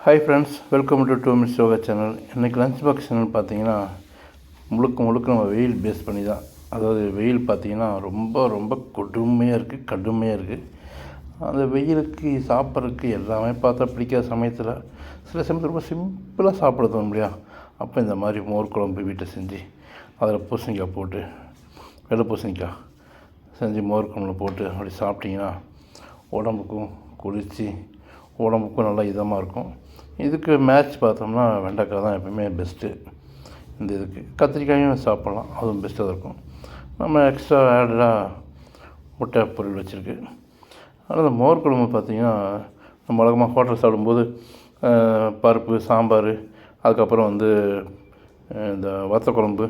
Hi friends welcome to two minutes yoga channel இன்றைக்கி lunch box channel பார்த்தீங்கன்னா முழுக்க முழுக்க நம்ம வெயில் பேஸ் பண்ணி தான். அதாவது வெயில் பார்த்தீங்கன்னா ரொம்ப ரொம்ப கொடுமையாக இருக்குது கடுமையாக இருக்குது அந்த வெயிலுக்கு சாப்பிட்றதுக்கு எல்லாமே பார்த்தா பிடிக்காத சமயத்தில் சில சமயத்தில் ரொம்ப சிம்பிளாக சாப்பிட தோணும் இல்லையா? அப்போ இந்த மாதிரி மோர் குழம்பு வீட்டை செஞ்சு அதில் பூசணிக்காய் போட்டு வெள்ளை பூசணிக்காய் செஞ்சு மோர் குழம்புல போட்டு அப்படி சாப்பிட்டிங்கன்னா உடம்புக்கும் குளிர்ச்சி உடம்புக்கும் நல்லா இதமாக இருக்கும். இதுக்கு மேட்ச் பார்த்தோம்னா வெண்டைக்காய் தான் எப்பவுமே பெஸ்ட்டு இந்த இதுக்கு. கத்திரிக்காயும் சாப்பிட்லாம். அதுவும் பெஸ்ட்டாக இருக்கும். நம்ம எக்ஸ்ட்ரா ஆடடாக முட்டை பொருள் வச்சுருக்கு. ஆனால் இந்த மோர் குழம்பு பார்த்திங்கன்னா நம்ம வழக்கமாக ஹோட்டல் சாப்பிடும்போது பருப்பு சாம்பார் அதுக்கப்புறம் வந்து இந்த வத்த குழம்பு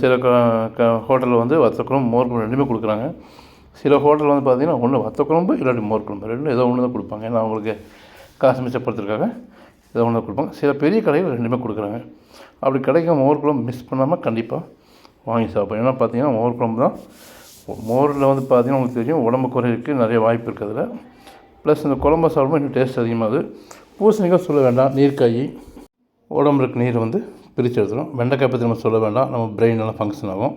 சில க க ஹோட்டலில் வந்து வத்த குழம்பு மோர் குழம்பு ரெண்டுமே கொடுக்குறாங்க. சில ஹோட்டலில் வந்து பார்த்திங்கன்னா ஒன்று வத்த குழம்பு இல்லாட்டி மோர் குழம்பு ரெண்டும் ஏதோ ஒன்று தான் கொடுப்பாங்க. ஏன்னா அவங்களுக்கு காசு மிச்சப்படுத்துறதுக்காக ஏதோ ஒன்று கொடுப்பாங்க. சில பெரிய கடைகள் ரெண்டுமே கொடுக்குறாங்க. அப்படி கிடைக்கும் மோர் குழம்பு மிஸ் பண்ணாமல் கண்டிப்பாக வாங்கி சாப்பிடும் ஏன்னா பார்த்தீங்கன்னா மோர் குழம்பு தான். மோரில் வந்து பார்த்தீங்கன்னா உங்களுக்கு தெரியும் உடம்பு குறையிறதுக்கு நிறைய வாய்ப்பு இருக்கிறதுல ப்ளஸ் இந்த குழம்பு சாப்பிடும்போது இன்னும் டேஸ்ட் அதிகமாகுது பூசணிக்காய் சொல்ல வேண்டாம். நீர்க்காய். உடம்புக்கு நீர் வந்து பிரித்து எடுத்துடும் வெண்டைக்காய் பற்றி நம்ம சொல்ல வேண்டாம். நம்ம பிரெயின் நல்லா ஃபங்க்ஷன் ஆகும்.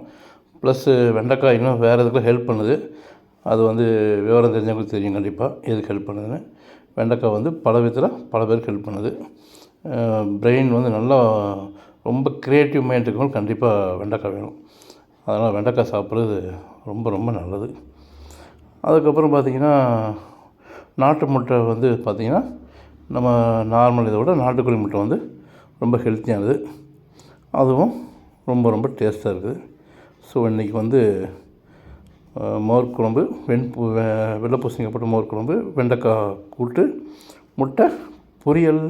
ப்ளஸ்ஸு வெண்டைக்காய் இன்னும் வேறு எதுக்கும் ஹெல்ப் பண்ணுது. அது வந்து விவரம் தெரிஞ்சவங்களுக்கு தெரியும் கண்டிப்பாக எதுக்கு ஹெல்ப் பண்ணுதுன்னு. வெண்டைக்காய் வந்து பல விதத்தில் பல பேருக்கு ஹெல்ப் பண்ணுது. பிரெயின் வந்து நல்லா ரொம்ப க்ரியேட்டிவ் மைண்ட் இருக்கவங்க கண்டிப்பாக வெண்டைக்காய் வேணும். அதனால் வெண்டைக்காய் சாப்பிட்றது ரொம்ப ரொம்ப நல்லது. அதுக்கப்புறம் பார்த்திங்கன்னா நாட்டு முட்டை வந்து பார்த்திங்கன்னா நம்ம நார்மல் இதை விட நாட்டுக்கோழி முட்டை வந்து ரொம்ப ஹெல்த்தியானது அதுவும் ரொம்ப ரொம்ப டேஸ்ட்டாக இருக்குது. ஸோ இன்றைக்கி வந்து மோர் குழம்பு வெண் வெ வெள்ளை பூசணிக்காய் மோர் குழம்பு வெண்டைக்காய் கூட்டு முட்டை பொரியல்.